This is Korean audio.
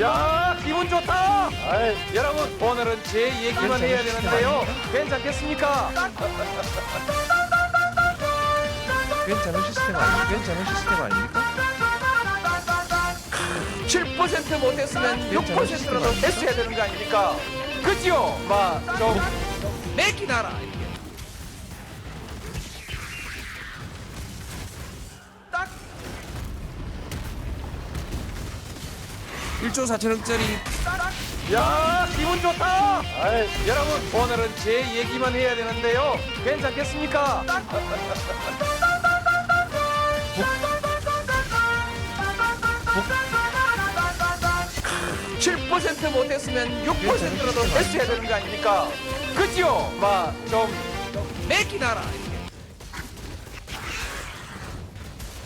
야 기분 좋다. 여러분 오늘은 제 얘기만 해야 되는데요. 괜찮겠습니까? 괜찮은 시스템 아닙니까? 괜찮은 시스템 아닙니까? 7% 못했으면 6%라도 했어야 되는 거 아닙니까? 그지요? 막좀 내기나라. 딱 1조 4천억짜리 야 기분 좋다. 여러분 오늘은 제 얘기만 해야 되는데요. 괜찮겠습니까? 7% 못했으면 6%라도 했어야 되는 거 아닙니까? 그지요? 막좀 내기나라.